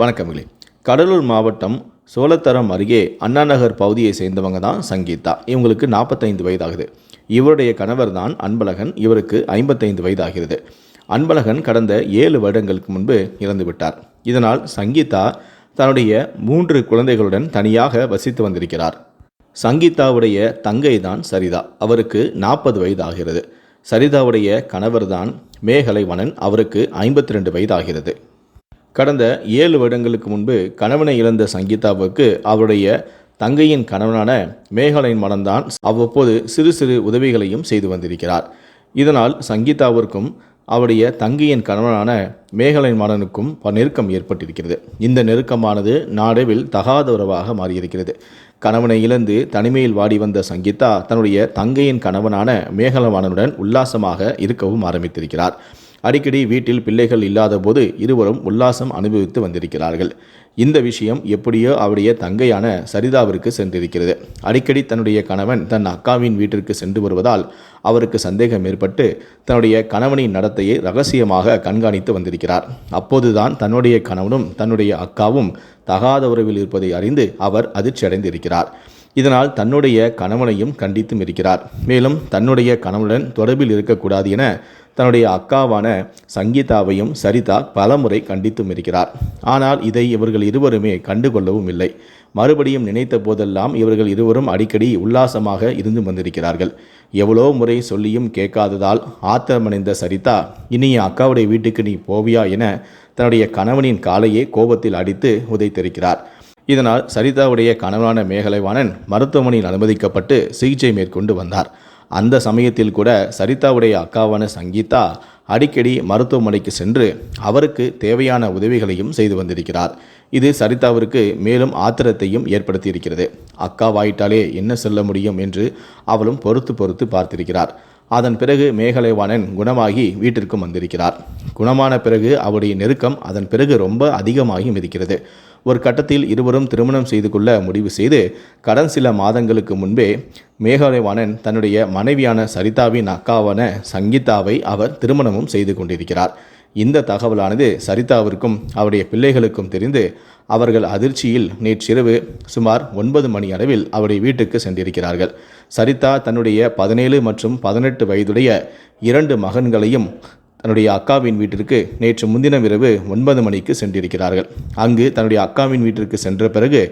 வணக்கங்களே கடலூர் மாவட்டம் சோழத்தரம் அருகே அண்ணாநகர் பகுதியை சேர்ந்தவங்க தான் சங்கீதா. இவங்களுக்கு நாற்பத்தைந்து வயதாகுது. இவருடைய கணவர் தான் அன்பழகன். இவருக்கு ஐம்பத்தைந்து வயதாகிறது. அன்பழகன் கடந்த ஏழு வருடங்களுக்கு முன்பு இறந்து விட்டார். இதனால் சங்கீதா தன்னுடைய மூன்று குழந்தைகளுடன் தனியாக வசித்து வந்திருக்கிறார். சங்கீதாவுடைய தங்கை தான் சரிதா. அவருக்கு நாற்பது வயதாகிறது. சரிதாவுடைய கணவர் தான் மேகலைவனன். அவருக்கு ஐம்பத்தி ரெண்டு வயதாகிறது. கடந்த ஏழு வருடங்களுக்கு முன்பு கணவனை இழந்த சங்கீதாவுக்கு அவருடைய தங்கையின் கணவனான மேகலையின் மனம்தான் அவ்வப்போது சிறு சிறு உதவிகளையும் செய்து வந்திருக்கிறார். இதனால் சங்கீதாவிற்கும் அவருடைய தங்கையின் கணவனான மேகலையின் மனனுக்கும் நெருக்கம் ஏற்பட்டிருக்கிறது. இந்த நெருக்கமானது நாடவில் தகாத உறவாக மாறியிருக்கிறது. கணவனை இழந்து தனிமையில் வாடி வந்த சங்கீதா தன்னுடைய தங்கையின் கணவனான மேகலவாணனுடன் உல்லாசமாக இருக்கவும் ஆரம்பித்திருக்கிறார். அடிக்கடி வீட்டில் பிள்ளைகள் இல்லாதபோது இருவரும் உல்லாசம் அனுபவித்து வந்திருக்கிறார்கள். இந்த விஷயம் எப்படியோ அவருடைய தங்கையான சரிதாவிற்கு சென்றிருக்கிறது. அடிக்கடி தன்னுடைய கணவன் தன் அக்காவின் வீட்டிற்கு சென்று வருவதால் அவருக்கு சந்தேகம் ஏற்பட்டு தன்னுடைய கணவனின் நடத்தையை ரகசியமாக கண்காணித்து வந்திருக்கிறார். அப்போதுதான் தன்னுடைய கணவனும் தன்னுடைய அக்காவும் தகாத உறவில் இருப்பதை அறிந்து அவர் அதிர்ச்சி அடைந்திருக்கிறார் இதனால் தன்னுடைய கணவனையும் கண்டித்தும் இருக்கிறார். மேலும் தன்னுடைய கணவனுடன் தொடர்பில் இருக்கக்கூடாது என தன்னுடைய அக்காவான சங்கீதாவையும் சரிதா பலமுறை கண்டித்தும் இருக்கிறார். ஆனால் இதை இவர்கள் இருவருமே கண்டுகொள்ளவும் இல்லை. மறுபடியும் நினைத்த போதெல்லாம் இவர்கள் இருவரும் அடிக்கடி உல்லாசமாக இருந்து வந்திருக்கிறார்கள். எவ்வளோ முறை சொல்லியும் கேட்காததால் ஆத்திரமடைந்த சரிதா இனி என் அக்காவுடைய வீட்டுக்கு நீ போவியா என தன்னுடைய கணவனின் காலையே கோபத்தில் அடித்து உதைத்திருக்கிறார். இதனால் சரிதாவுடைய கணவனான மேகலைவாணன் மருத்துவமனையில் அனுமதிக்கப்பட்டு சிகிச்சை மேற்கொண்டு வந்தார். அந்த சமயத்தில் கூட சரிதாவுடைய அக்காவான சங்கீதா அடிக்கடி மருத்துவமனைக்கு சென்று அவருக்கு தேவையான உதவிகளையும் செய்து வந்திருக்கிறார். இது சரிதாவிற்கு மேலும் ஆத்திரத்தையும் ஏற்படுத்தியிருக்கிறது. அக்காவாயிட்டாலே என்ன சொல்ல முடியும் என்று அவளும் பொறுத்து பொறுத்து பார்த்திருக்கிறார். அதன் பிறகு மேகலைவாணன் குணமாகி வீட்டிற்கும் வந்திருக்கிறார். குணமான பிறகு அவருடைய நெருக்கம் அதன் பிறகு ரொம்ப அதிகமாகியும் இருக்கிறது ஒரு கட்டத்தில் இருவரும் திருமணம் செய்து கொள்ள முடிவு செய்து கடன் சில மாதங்களுக்கு முன்பே மேகலைவாணன் தன்னுடைய மனைவியான சரிதாவின் அக்காவான சங்கீதாவை அவர் திருமணமும் செய்து கொண்டிருக்கிறார். இந்த தகவலானது சரிதாவிற்கும் அவருடைய பிள்ளைகளுக்கும் தெரிந்து அவர்கள் அதிர்ச்சியில் நேற்றிரவு சுமார் ஒன்பது மணி அளவில் அவருடைய வீட்டுக்கு சென்றிருக்கிறார்கள். சரிதா தன்னுடைய பதினேழு மற்றும் பதினெட்டு வயதுடைய இரண்டு மகன்களையும் தன்னுடைய அக்காவின் வீட்டிற்கு நேற்று முன்தினம் இரவு ஒன்பது மணிக்கு சென்றிருக்கிறார்கள். அங்கு தன்னுடைய அக்காவின் வீட்டிற்கு சென்ற பிறகு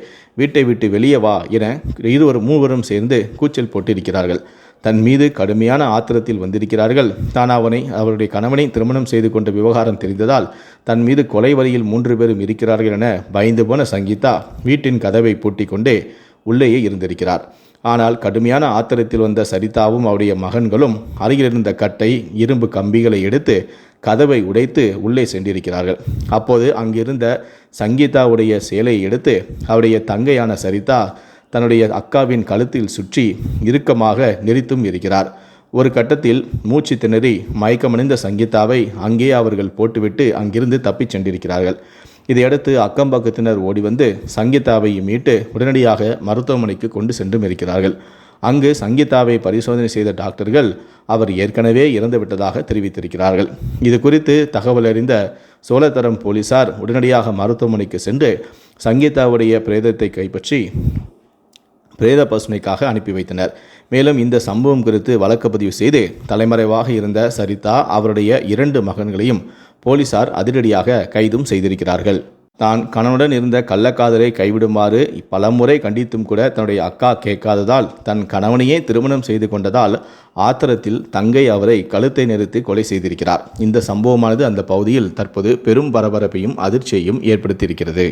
வீட்டை விட்டு வெளியே வா என இருவரும் மூவரும் சேர்ந்து கூச்சல் போட்டிருக்கிறார்கள். தன் மீது கடுமையான ஆத்திரத்தில் வந்திருக்கிறார்கள். தான் அவனை அவருடைய கணவனை திருமணம் செய்து கொண்ட விவகாரம் தெரிந்ததால் தன் மீது கொலை வரியில் மூன்று பேரும் இருக்கிறார்கள் என பயந்து போன சங்கீதா வீட்டின் கதவை பூட்டி கொண்டே உள்ளேயே இருந்திருக்கிறார். ஆனால் கடுமையான ஆத்திரத்தில் வந்த சரிதாவும் அவருடைய மகன்களும் அருகிலிருந்த கட்டை இரும்பு கம்பிகளை எடுத்து கதவை உடைத்து உள்ளே சென்றிருக்கிறார்கள். அப்போது அங்கிருந்த சங்கீதாவுடைய சேலையை எடுத்து அவருடைய தங்கையான சரிதா தன்னுடைய அக்காவின் கழுத்தில் சுற்றி இறுக்கமாக நெறித்தும் இருக்கிறார். ஒரு கட்டத்தில் மூச்சு திணறி மயக்கமடைந்த சங்கீதாவை அங்கே அவர்கள் போட்டுவிட்டு அங்கிருந்து தப்பிச் சென்றிருக்கிறார்கள். இதையடுத்து அக்கம் பக்கத்தினர் ஓடி வந்து சங்கீதாவை மீட்டு உடனடியாக மருத்துவமனைக்கு கொண்டு சென்றும் இருக்கிறார்கள். அங்கு சங்கீதாவை பரிசோதனை செய்த டாக்டர்கள் அவர் ஏற்கனவே இறந்துவிட்டதாக தெரிவித்திருக்கிறார்கள். இது குறித்து தகவல் அறிந்த சோழத்தரம் போலீசார் உடனடியாக மருத்துவமனைக்கு சென்று சங்கீதாவுடைய பிரேதத்தை கைப்பற்றி பிரேத பசுமைக்காக அனுப்பி வைத்தனர். மேலும் இந்த சம்பவம் குறித்து வழக்கு பதிவு செய்து தலைமறைவாக இருந்த சரிதா அவருடைய இரண்டு மகன்களையும் போலீசார் அதிரடியாக கைதும் செய்திருக்கிறார்கள். தான் கணவனுடன் இருந்த கள்ளக்காதலை கைவிடுமாறு பலமுறை கண்டித்தும் கூட தன்னுடைய அக்கா கேட்காததால் தன் கணவனையே திருமணம் செய்து கொண்டதால் ஆத்திரத்தில் தங்கை அவரை கழுத்தை நிறுத்தி கொலை செய்திருக்கிறார். இந்த சம்பவமானது அந்த பகுதியில் தற்போது பெரும் பரபரப்பையும் அதிர்ச்சியையும் ஏற்படுத்தியிருக்கிறது.